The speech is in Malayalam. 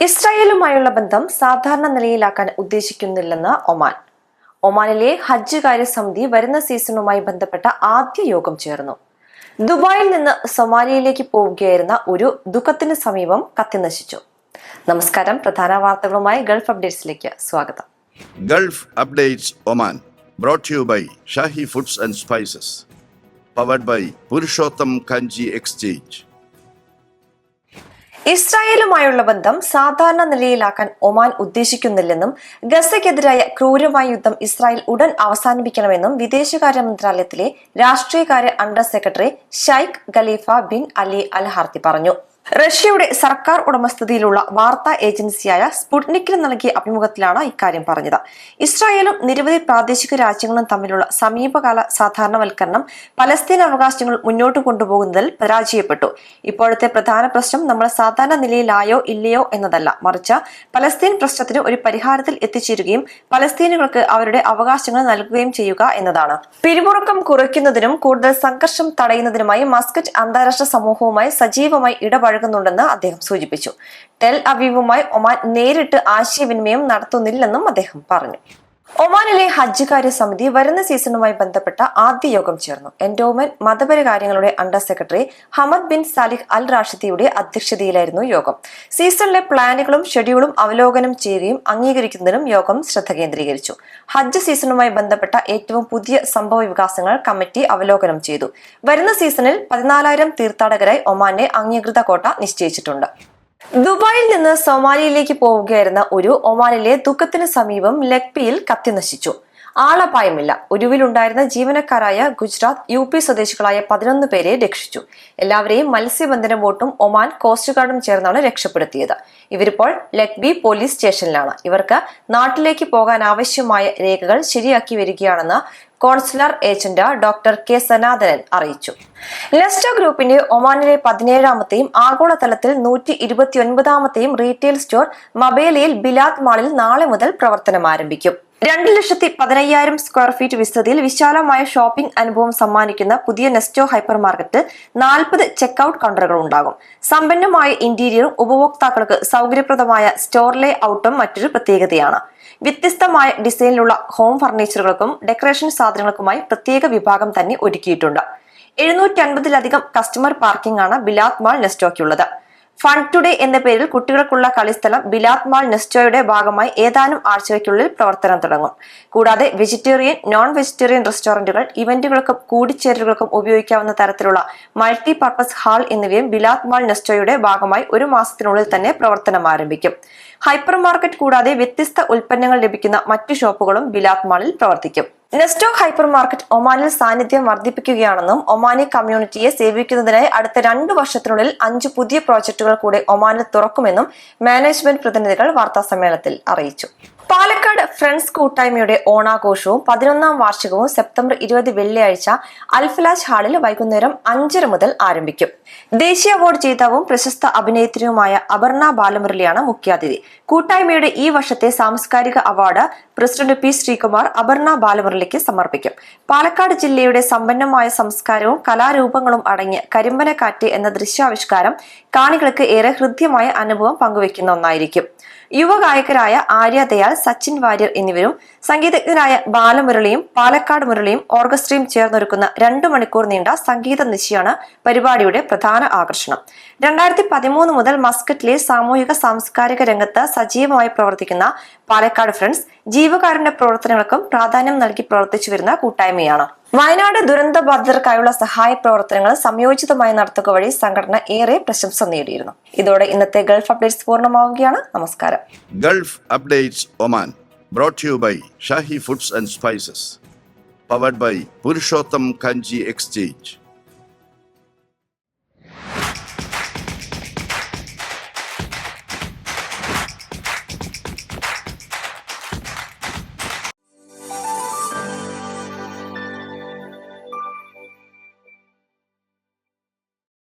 ഇസ്രായേലുമായുള്ള ബന്ധം സാധാരണ നിലയിലാക്കാൻ ഉദ്ദേശിക്കുന്നില്ലെന്ന് ഒമാൻ ഒമാനിലെ ഹജ്ജ് കാര്യ സമിതി വരുന്ന സീസണുമായി ബന്ധപ്പെട്ട ആദ്യ യോഗം ചേർന്നു ദുബായിൽ നിന്ന് സൊമാലിയയിലേക്ക് പോവുകയായിരുന്ന ഒരു ദുഃഖത്തിന് സമീപം കത്തിനശിച്ചു നമസ്കാരം പ്രധാന വാർത്തകളുമായി ഗൾഫ് അപ്ഡേറ്റ്സിലേക്ക് സ്വാഗതം Gulf updates Oman brought you by Shahi Foods and Spices. Powered by Purushottam Kanji Exchange. ഇസ്രായേലുമായുള്ള ബന്ധം സാധാരണ നിലയിലാക്കാൻ ഒമാൻ ഉദ്ദേശിക്കുന്നില്ലെന്നും ഗസയ്ക്കെതിരായ ക്രൂരമായ യുദ്ധം ഇസ്രായേൽ ഉടൻ അവസാനിപ്പിക്കണമെന്നും വിദേശകാര്യ മന്ത്രാലയത്തിലെ രാഷ്ട്രീയകാര്യ under secretary Sheikh Khalifa bin Ali al Harthi പറഞ്ഞു. റഷ്യയുടെ സർക്കാർ ഉടമസ്ഥതയിലുള്ള വാർത്താ ഏജൻസിയായ സ്പുട്നിക്കിന് നൽകിയ അഭിമുഖത്തിലാണ് ഇക്കാര്യം പറഞ്ഞത്. ഇസ്രായേലും നിരവധി പ്രാദേശിക രാജ്യങ്ങളും തമ്മിലുള്ള സമീപകാല സാധാരണവൽക്കരണം പലസ്തീൻ അവകാശങ്ങൾ മുന്നോട്ട് കൊണ്ടുപോകുന്നതിൽ പരാജയപ്പെട്ടു. ഇപ്പോഴത്തെ പ്രധാന പ്രശ്നം നമ്മൾ സാധാരണ നിലയിലായോ ഇല്ലയോ എന്നതല്ല. മറിച്ച് പലസ്തീൻ പ്രശ്നത്തിന് ഒരു പരിഹാരത്തിൽ എത്തിച്ചേരുകയും പലസ്തീനുകൾക്ക് അവരുടെ അവകാശങ്ങൾ നൽകുകയും ചെയ്യുക എന്നതാണ്. പിരിമുറുക്കം കുറയ്ക്കുന്നതിനും കൂടുതൽ സംഘർഷം തടയുന്നതിനുമായി മസ്കറ്റ് അന്താരാഷ്ട്ര സമൂഹവുമായി സജീവമായി ഇടപഴകുന്നുണ്ടെന്ന് അദ്ദേഹം സൂചിപ്പിച്ചു. ടെൽ അവീവുമായി ഒമാൻ നേരിട്ട് ആശയവിനിമയം നടത്തുന്നില്ലെന്നും അദ്ദേഹം പറഞ്ഞു. ഒമാനിലെ ഹജ്ജ് കാര്യ സമിതി വരുന്ന സീസണുമായി ബന്ധപ്പെട്ട ആദ്യ യോഗം ചേർന്നു. എൻഡോമൻ മതപര കാര്യങ്ങളുടെ under secretary Hamad bin Salih al റാഷിദിയുടെ അധ്യക്ഷതയിലായിരുന്നു യോഗം. സീസണിലെ പ്ലാനുകളും ഷെഡ്യൂളും അവലോകനം ചെയ്യുകയും അംഗീകരിക്കുന്നതിനും യോഗം ശ്രദ്ധ കേന്ദ്രീകരിച്ചു. ഹജ്ജ് സീസണുമായി ബന്ധപ്പെട്ട ഏറ്റവും പുതിയ സംഭവ വികാസങ്ങൾ കമ്മിറ്റി അവലോകനം ചെയ്തു. വരുന്ന സീസണിൽ പതിനാലായിരം തീർത്ഥാടകരായി ഒമാന്റെ അംഗീകൃത കോട്ട നിശ്ചയിച്ചിട്ടുണ്ട്. ദുബായിൽ നിന്ന് സൊമാലിയയിലേക്ക് പോവുകയായിരുന്ന ഒരു ഒമാനിലെ ദുഃഖത്തിന് സമീപം ലക്പിയിൽ കത്തിനശിച്ചു ആളപായമില്ല. ഒരുവിലുണ്ടായിരുന്ന ജീവനക്കാരായ ഗുജറാത്ത് യു പി സ്വദേശികളായ പതിനൊന്ന് പേരെ രക്ഷിച്ചു. എല്ലാവരെയും മത്സ്യബന്ധന ബോട്ടും ഒമാൻ കോസ്റ്റ് ഗാർഡും ചേർന്നാണ് രക്ഷപ്പെടുത്തിയത്. ഇവരിപ്പോൾ ലക്ബി പോലീസ് സ്റ്റേഷനിലാണ്. ഇവർക്ക് നാട്ടിലേക്ക് പോകാൻ ആവശ്യമായ രേഖകൾ ശരിയാക്കി വരികയാണെന്ന് consular agent doctor K Sanathanan അറിയിച്ചു. ലെസ്റ്റോ ഗ്രൂപ്പിന്റെ ഒമാനിലെ പതിനേഴാമത്തെയും ആഗോളതലത്തിൽ നൂറ്റി ഇരുപത്തിയൊൻപതാമത്തെയും റീറ്റെയിൽ സ്റ്റോർ മബേലയിൽ ബിലാത് മാളിൽ നാളെ മുതൽ പ്രവർത്തനം ആരംഭിക്കും. രണ്ട് ലക്ഷത്തി പതിനയ്യായിരം സ്ക്വയർ ഫീറ്റ് വിസ്തൃതിയിൽ വിശാലമായ ഷോപ്പിംഗ് അനുഭവം സമ്മാനിക്കുന്ന പുതിയ നെസ്റ്റോ ഹൈപ്പർ മാർക്കറ്റ് നാൽപ്പത് ചെക്ക്ഔട്ട് കൗണ്ടറുകൾ ഉണ്ടാകും. സമ്പന്നമായ ഇന്റീരിയറും ഉപഭോക്താക്കൾക്ക് സൗകര്യപ്രദമായ സ്റ്റോർ ലേ ഔട്ടും മറ്റൊരു പ്രത്യേകതയാണ്. വ്യത്യസ്തമായ ഡിസൈനിലുള്ള ഹോം ഫർണിച്ചറുകൾക്കും ഡെക്കറേഷൻ സാധനങ്ങൾക്കുമായി പ്രത്യേക വിഭാഗം തന്നെ ഒരുക്കിയിട്ടുണ്ട്. എഴുന്നൂറ്റി അൻപതിലധികം കസ്റ്റമർ പാർക്കിംഗ് ആണ് ബിലാത് മാൾ നെസ്റ്റോയ്ക്കുള്ളത്. ഫൺ ടുഡേ എന്ന പേരിൽ കുട്ടികൾക്കുള്ള കളിസ്ഥലം ബിലാത് മാൾ നെസ്റ്റോയുടെ ഭാഗമായി ഏതാനും ആഴ്ചയ്ക്കുള്ളിൽ പ്രവർത്തനം തുടങ്ങും. കൂടാതെ വെജിറ്റേറിയൻ നോൺ വെജിറ്റേറിയൻ റെസ്റ്റോറന്റുകൾ ഇവന്റുകൾക്കും കൂടിച്ചേരലുകൾക്കും ഉപയോഗിക്കാവുന്ന തരത്തിലുള്ള മൾട്ടി പർപ്പസ് ഹാൾ എന്നിവയും ബിലാത് മാൾ നെസ്റ്റോയുടെ ഭാഗമായി ഒരു മാസത്തിനുള്ളിൽ തന്നെ പ്രവർത്തനം ആരംഭിക്കും. ഹൈപ്പർ മാർക്കറ്റ് കൂടാതെ വ്യത്യസ്ത ഉൽപ്പന്നങ്ങൾ ലഭിക്കുന്ന മറ്റു ഷോപ്പുകളും ബിലാത് മാളിൽ പ്രവർത്തിക്കും. നെസ്റ്റോ ഹൈപ്പർ മാർക്കറ്റ് ഒമാനിൽ സാന്നിധ്യം വർദ്ധിപ്പിക്കുകയാണെന്നും ഒമാനി കമ്മ്യൂണിറ്റിയെ സേവിക്കുന്നതിനായി അടുത്ത രണ്ടു വർഷത്തിനുള്ളിൽ അഞ്ച് പുതിയ പ്രോജക്റ്റുകൾ കൂടി ഒമാനിൽ തുറക്കുമെന്നും മാനേജ്മെന്റ് പ്രതിനിധികൾ വാർത്താസമ്മേളനത്തിൽ അറിയിച്ചു. പാലക്കാട് ഫ്രണ്ട്സ് കൂട്ടായ്മയുടെ ഓണാഘോഷവും പതിനൊന്നാം വാർഷികവും സെപ്റ്റംബർ ഇരുപത് വെള്ളിയാഴ്ച അൽഫലാജ് ഹാളിൽ വൈകുന്നേരം അഞ്ചര മുതൽ ആരംഭിക്കും. ദേശീയ അവാർഡ് ജേതാവും പ്രശസ്ത അഭിനേത്രിയുമായ അപർണ ബാലമുരളിയാണ് മുഖ്യാതിഥി. കൂട്ടായ്മയുടെ ഈ വർഷത്തെ സാംസ്കാരിക award president P Sreekumar Aparna ബാലമുരളിക്ക് സമർപ്പിക്കും. പാലക്കാട് ജില്ലയുടെ സമ്പന്നമായ സംസ്കാരവും കലാരൂപങ്ങളും അടങ്ങിയ കരിമ്പനക്കാറ്റ് എന്ന ദൃശ്യാവിഷ്കാരം കാണികൾക്ക് ഏറെ ഹൃദ്യമായ അനുഭവം പങ്കുവെക്കുന്ന ഒന്നായിരിക്കും. യുവഗായകരായ ആര്യ ദയാൽ സച്ചിൻ വാര്യർ എന്നിവരും സംഗീതജ്ഞരായ ബാലമുരളിയും പാലക്കാട് മുരളിയും ഓർക്കസ്ട്രയും ചേർന്നൊരുക്കുന്ന രണ്ടു മണിക്കൂർ നീണ്ട സംഗീത നിശയാണ് പരിപാടിയുടെ പ്രധാന ആകർഷണം. രണ്ടായിരത്തി പതിമൂന്ന് മുതൽ മസ്കറ്റിലെ സാമൂഹിക സാംസ്കാരിക രംഗത്ത് സജീവമായി പ്രവർത്തിക്കുന്ന പാലക്കാട് ഫ്രണ്ട്സ് ജീവകാരുണ്യ പ്രവർത്തനങ്ങൾക്കും പ്രാധാന്യം നൽകി പ്രവർത്തിച്ചു വരുന്ന കൂട്ടായ്മയാണ്. വയനാട് ദുരന്ത ബാധിതർക്കായുള്ള സഹായ പ്രവർത്തനങ്ങൾ സംയോജിതമായി നടത്തുക വഴി സംഘടന ഏറെ പ്രശംസ നേടിയിരുന്നു. ഇതോടെ ഇന്നത്തെ ഗൾഫ് അപ്ഡേറ്റ്സ് പൂർണമാവുകയാണ്. നമസ്കാരം. Gulf updates Oman brought to you by foods and spices powered by Purushottam Kanji exchange.